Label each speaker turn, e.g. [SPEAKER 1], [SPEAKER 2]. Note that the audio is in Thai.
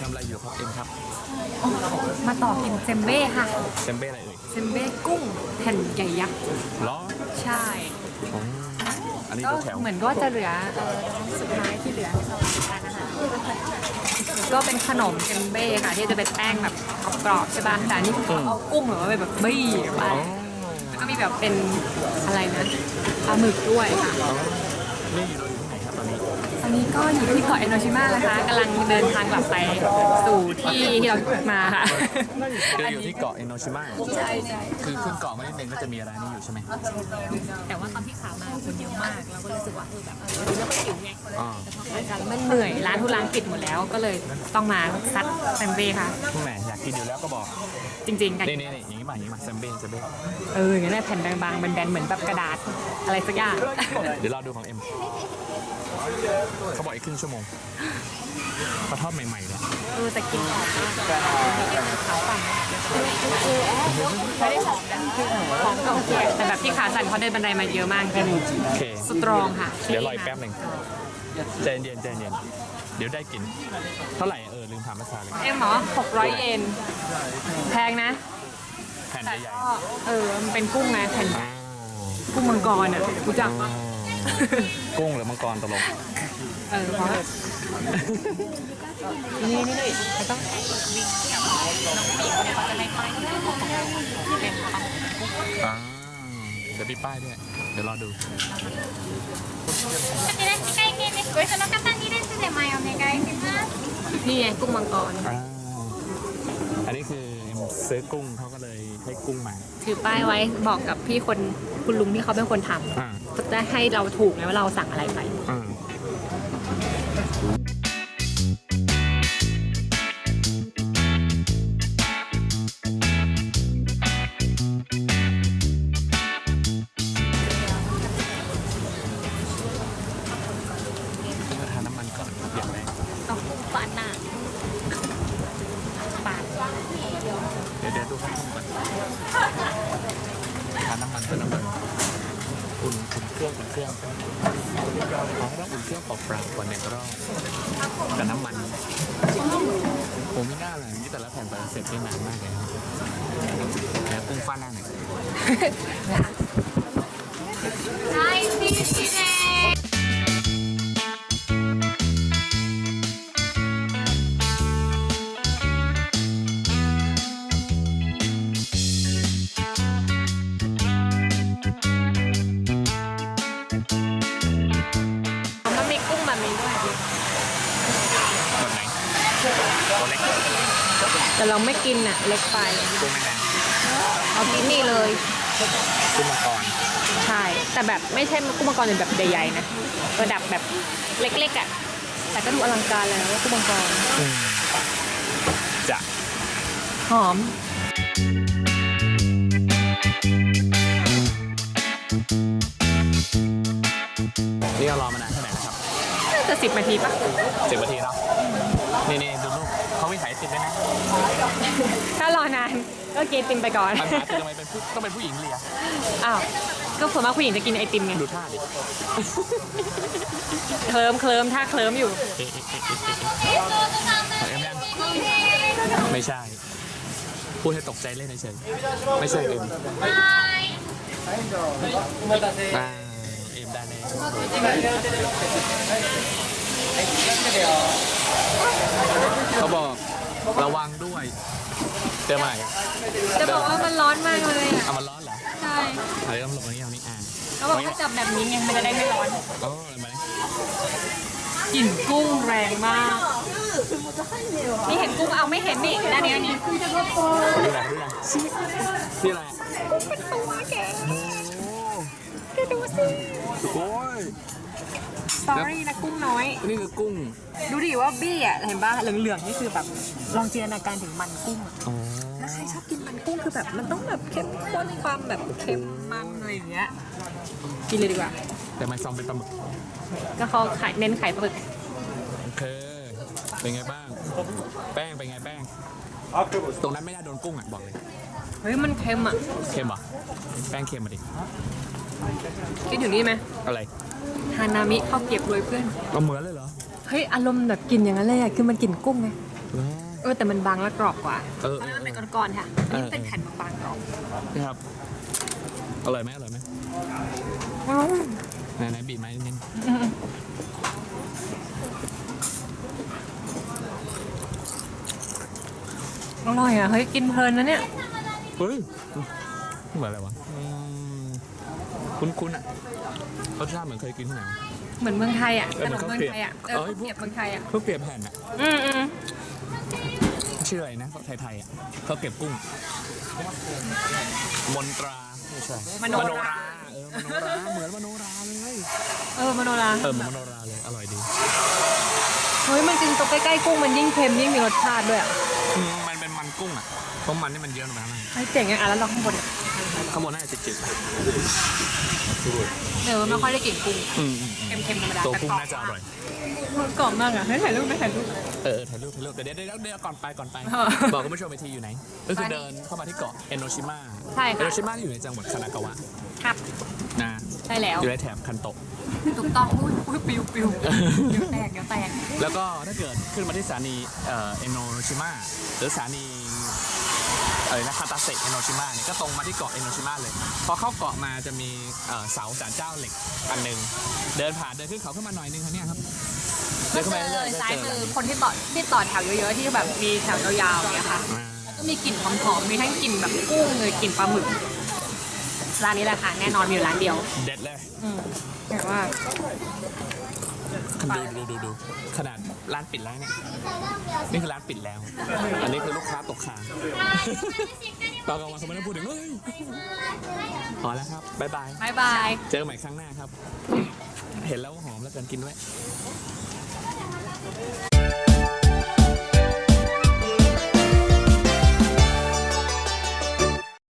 [SPEAKER 1] ครับ
[SPEAKER 2] มาต่อกินเซมเบ้ค่ะ
[SPEAKER 1] เซมเบ้อะไรเอ่ย
[SPEAKER 2] เซมเบ้กุ้งแผ่นใหญ่ยักษ์
[SPEAKER 1] ล้อ
[SPEAKER 2] ใช่
[SPEAKER 1] อ๋ออันนี้
[SPEAKER 2] ก็
[SPEAKER 1] ดูแถว
[SPEAKER 2] เหมือนก็จะเหลือเอ่อสุดท้ายที่เหลือให้เราทานนะคะก็เป็นขนมเซมเบ้ค่ะ ที่จะเป็นแป้งแบบกรอบๆใช่ป่ะแต่อันนี่เขาเอากุ้งหรือว่าเป็นแบบบี้ไป
[SPEAKER 1] อ๋อ
[SPEAKER 2] แล้วก็มีแบบเป็นอะไรนะปลาหมึกด้วยค่ะ
[SPEAKER 1] อ๋อนี่อยู่ นี้ตอนนี้
[SPEAKER 2] ก็อยู่ที่เกาะเอโนชิมานะคะกำลังเดินทางกลับไปสู่ที่ที่เรามาค่ะ
[SPEAKER 1] คืออยู่ที่เกาะเอโนชิมะ
[SPEAKER 2] ใช่ใช่
[SPEAKER 1] คือขึ้นเกาะมานิดนึงก็จะมีอะไรนี่อยู่ใช่ไหม
[SPEAKER 2] แต่ว่าตอนที่ขามาคนเยอะมากเราก็รู้สึกว่าเออแบบ มันเหนื่อยร้านทุกร้านปิดหมดแล้วก็เลยต้องมาซัดแซมเบ้ค่ะ
[SPEAKER 1] แหมอยากกินอยู่แล้วก็บอก
[SPEAKER 2] จริงๆกัน
[SPEAKER 1] นี่นี่นี่อย่างนี้มาอย่างนี้มาเซมเบ้เซมเบ้
[SPEAKER 2] เอออย่างนั้นแหละแผ่นบางๆแบนๆเหมือนแบบกระดาษอะไรสักอย่าง
[SPEAKER 1] เดี๋ยวรอดูของเอ็มเขาบอกอีกครึ่งชั่วโมงเขาทอดใหม่ๆเลย
[SPEAKER 2] เออแต่กินหอมมากขาสั่นไม่ได้หอมนะคือหอมเก่าแก่แต่แบบที่ขาสั่นเขาเดินบันไดมาเยอะมากจริง
[SPEAKER 1] โอเค
[SPEAKER 2] สตรองค่ะ
[SPEAKER 1] เดี๋ยวรออีกแป๊บหนึ่ง ใจเย็นใจเย็นเดี๋ยวได้กิน เท่าไหร่เออลืมถามภาษาเลย
[SPEAKER 2] เอ็มเหรอ600 เยนแพงนะ
[SPEAKER 1] แผ่น
[SPEAKER 2] แต่
[SPEAKER 1] ใหญ่
[SPEAKER 2] ก็เออมันเป็นกุ้งไงแผ่น
[SPEAKER 1] ๆอ่า
[SPEAKER 2] กุ้งมังกรอ่ะรู้จักปะ
[SPEAKER 1] กุ้งหรือมังกรตกลง
[SPEAKER 2] เออเพราะว่านี่นี่นี่มันต้องวิ่งกับน้องปีกเนี่ยเขาจะให้ป้ายที่เป็นของที่เป็นของ
[SPEAKER 1] อ่าเดี๋ยวมีป้ายด้วย เดี๋ยวรอดู
[SPEAKER 3] こちら機械系です。 ご一緒の方に列で前お願いします。
[SPEAKER 2] นี่ไงกุ้งมังกร
[SPEAKER 1] อ่า อันนี้คือซื้อกุ้งเขาก็เลยให้กุ้งมา
[SPEAKER 2] ถือป้ายไว้บอกกับพี่คนคุณลุงที่เขาเป็นคนท
[SPEAKER 1] อ่า ำ
[SPEAKER 2] จะได้ให้เราถูกไงว่าเราสั่งอะไรไป
[SPEAKER 1] อ่ามา ดี๋ยวเดี๋ยวดูข้างก่อนทานน้ำมันเพื่อน้ำมันอุ่นอุ่นเครื่องอุ่นเครื่องเขาให้ต้องอุ่นเครื่องเปล่าๆก่อนหนึ่งรอบกับน้ำมันผมไม่น่าเลยนี่แต่ละแผ่นไปเสร็จได้นานมากเลยนะเดี๋ยวกุ้งฟาดหน้าหน
[SPEAKER 2] แต่เราไม่กินอะ เล็กไป
[SPEAKER 1] กุ้งแม่น้
[SPEAKER 2] เอากินนี่เลยำ
[SPEAKER 1] กุ้งมังกร
[SPEAKER 2] ใช่ แต่แบบไม่ใช่กุ้งมังกรเป็นแบบใหญ่ๆนะระดับแบบเล็กๆอะ แต่ก็ดูอลังการแล้วกุ้งมังกร
[SPEAKER 1] อืมจะ
[SPEAKER 2] หอม
[SPEAKER 1] นี่เรารอมานานแค่ไหนแล้วครับ
[SPEAKER 2] น่า จะสิบนาทีปะ
[SPEAKER 1] สิบนาทีเนาะนี่นี่ดูรูปเขามีขายไอติมด้วยนะ
[SPEAKER 2] ถ้ารอนานก็กินไอติมไปก่อน
[SPEAKER 1] ปัญหาคือทำไมเป็นผู้ต้องเป็นผู้หญิงเลีย
[SPEAKER 2] อ้าวก็ส่วนมากผู้หญิงจะกินไอติมไง
[SPEAKER 1] ดูท่าดิ
[SPEAKER 2] เคลิมเคลิมท่าเคลิมอยู่
[SPEAKER 1] เอ๊ะเอ๊ะเอ๊ะเอ๊ะเอ็มยังไม่ใช่ พูดให้ตกใจเล่นเฉยๆไม่ใช่เอ็ม
[SPEAKER 3] はい。
[SPEAKER 1] อ่า เอ็มได้เลยเขาบอกระวังด้วยเจอใหม่
[SPEAKER 2] จะบอกว่ามันร้อนมากเลยอะ
[SPEAKER 1] เอามันร้อนเหรอ
[SPEAKER 2] ใช่
[SPEAKER 1] เฮ้ยต้องหลบตรงนี้เอานี่อ่า
[SPEAKER 2] เขาบอกว่าจับแบบนี้ไงมันจะได้ไม่ร้อน
[SPEAKER 1] อ๋ออะไรมาเนี่ย
[SPEAKER 2] กลิ่นกุ้งแรงมาก นี่เห็นกุ้งเอาไม่เห็นนี่ด้านนี้อันนี้
[SPEAKER 1] ดูอะไรดูอะไรนี่อะไร
[SPEAKER 2] เป็นตัวแก
[SPEAKER 1] โอ้
[SPEAKER 2] แก ดูสิ
[SPEAKER 1] โอ้ย
[SPEAKER 2] สตอรี่นะกุ้งน้อย
[SPEAKER 1] นี่คือกุ้ง
[SPEAKER 2] ดูดิว่าบี้อะเห็นป่ะเหลืองๆนี่คือแบบลองจินตนาการถึงมันกุ้งอะ
[SPEAKER 1] อ๋อ
[SPEAKER 2] ถ้าใครชอบกินมันกุ้งคือแบบมันต้องแบบเข้มข้นความแบบเค็มมันอะไรอย่างเงี้ยกินเลยดีกว่า
[SPEAKER 1] แต่มันซองเป็นปลาหมึก
[SPEAKER 2] ก็เขาขายเน้นขายปลาหมึก
[SPEAKER 1] โอเค เป็นไงบ้าง แป้งเป็นไงแป้ง ตรงนั้นไม่น่าโดนกุ้งอะบอกเลย
[SPEAKER 2] เฮ้ยมันเค็มอะ
[SPEAKER 1] เค็มเหรอ แป้งเค็มมาดิ
[SPEAKER 2] คิดอยู่นี่ไหม
[SPEAKER 1] อะไร
[SPEAKER 2] ฮานามิข้าวเกรียบโรยเพื่อน
[SPEAKER 1] เอาเหมือนเลยเหรอ
[SPEAKER 2] เฮ้ยอารมณ์แบบกินอย่างนั้นเลยอะคือมันกลิ่นกุ้งไง
[SPEAKER 1] เหรอ
[SPEAKER 2] เออแต่มันบางและกรอบกว่า
[SPEAKER 1] เออ
[SPEAKER 2] เพ
[SPEAKER 1] เอ
[SPEAKER 2] ราะ
[SPEAKER 1] อ
[SPEAKER 2] มัน
[SPEAKER 1] เอ
[SPEAKER 2] เป็น
[SPEAKER 1] อ
[SPEAKER 2] ก้อนๆค่ะอันนี้
[SPEAKER 1] เออ
[SPEAKER 2] เป็นแผ่นบางๆกรอบ
[SPEAKER 1] นะครับอร่อยไหมอร่อยไหมไหนไหนบีบไหมนิดนึง
[SPEAKER 2] อร่อยอะเฮ้ยกินเพลินนะเนี่ย
[SPEAKER 1] เฮ้ยเหมือนอะไรวะอืม คุ้นๆอะรสชาติเหมือนเคยกินที่ไหนวะ
[SPEAKER 2] เหมือนเมืองไทยอะ
[SPEAKER 1] เอ
[SPEAKER 2] ข
[SPEAKER 1] อนเหมื
[SPEAKER 2] ม
[SPEAKER 1] อน
[SPEAKER 2] เมืองไทยอะเออ
[SPEAKER 1] เอ้ย
[SPEAKER 2] ข้าวเกรียบเมืองไทยอะ
[SPEAKER 1] เพื่อเปรียบแผ่นอะ
[SPEAKER 2] อืมอืม
[SPEAKER 1] ชื่ออะไรนะไทยๆอะเขาวเก็บกุ้ง มนตราไม่ใช่
[SPEAKER 2] มโนรา
[SPEAKER 1] เออมโนราเหมือนมโนราเลย
[SPEAKER 2] เออมโนรา
[SPEAKER 1] เออเหมือนมโนราเลยอร่อยดี
[SPEAKER 2] เฮ้ยมันจริงตรงใกล้ๆกุ้งมันยิ่งเค็มยิ่งมีรสชาติด้วยอะ
[SPEAKER 1] อืมมันเป็นมันกุ้งอะเพราะมันนี่มันเยอะลงไปข้างล่าง
[SPEAKER 2] เฮ้ยเจ๋งอะอะแล้วเราข้างบนอะ
[SPEAKER 1] ข้างบนน่าจะจืด
[SPEAKER 2] เออไม่ค่อยได้กลิ่นกุ้ง
[SPEAKER 1] ๆอืมอืมอืม
[SPEAKER 2] เค็มๆธรรมดา
[SPEAKER 1] ตัว
[SPEAKER 2] แต่
[SPEAKER 1] กุ้ง
[SPEAKER 2] กรอบ
[SPEAKER 1] น่าจะอร่อย
[SPEAKER 2] กรอบมากอะให้ถ่ายรูปไหมถ่ายรูป
[SPEAKER 1] เออเออถ่ายรูปถ่ายรูปเดี๋ยวเดี๋ยวเดี๋ยวเดี๋ยวก่อนไปก่อนไป
[SPEAKER 2] เออ
[SPEAKER 1] บอกคุณผู้ชมไปทีอยู่ไหน ก็คือเดินเข้ามาที่เกาะเอโนชิมะ
[SPEAKER 2] ใช่ค่ะ
[SPEAKER 1] เอโนชิมะอยู่ในจังหวัดคานากาวะ
[SPEAKER 2] ครับ
[SPEAKER 1] นะ
[SPEAKER 2] ใช่แล้ว
[SPEAKER 1] อยู่ในแถบคันโตะ
[SPEAKER 2] ถูกต้องอุ้ยอุ้ยปิวปิวเดี๋ยวแตกเดี๋ยวแตก
[SPEAKER 1] แล้วก็ถ้าเกิดขึ้นมาที่สถานีเอ่อเอโนชิมะหรือสถานี เอ่อนะคาตาเซะเอโนชิมะเนี่ยก็ตรงมาที่เกาะเอโนชิมะเลย พอเข้าเกาะมาจะมีเอ่อเสาศาลเจ้าเหล็กอันหนึ่งเดินผ่านเดินขึ้นเขาขึ้นมาหน่อยนึงครับเนี่ยครับเดิ
[SPEAKER 2] ก็
[SPEAKER 1] นเข้า
[SPEAKER 2] เจ
[SPEAKER 1] ไป
[SPEAKER 2] อ
[SPEAKER 1] เรื่อยๆก็
[SPEAKER 2] ซ้าย
[SPEAKER 1] เจอ
[SPEAKER 2] มือ
[SPEAKER 1] แล้ว
[SPEAKER 2] คนที่ต่อที่ต่อแถวเยอะๆที่แบบมีแถวยาวๆอย่างเงี้ยค่ะ
[SPEAKER 1] อ่า
[SPEAKER 2] ก็มีกลิ่นหอมๆมีทั้งกลิ่นแบบกุ้งเลยกลิ่นปลาหมึกร้านนี้แหละค่ะแน่นอนมีอยู่ร้านเดียว
[SPEAKER 1] เด็ดเลย
[SPEAKER 2] อืมแต่ว่า
[SPEAKER 1] ดูดูดูดูขนาดร้านปิดแล้วเนี่ย นี่คือร้านปิดแล้ว อันนี้คือลูกค้าตกค้างตอนกลางวันเขาไม่ได้พูดถึงเฮ้ยพอแล้วครับบ๊ายบาย
[SPEAKER 2] บายบาย
[SPEAKER 1] เจอกันใหม่ครั้งหน้าครับ เห็นแล้วหอมแล้วกันกินด้วย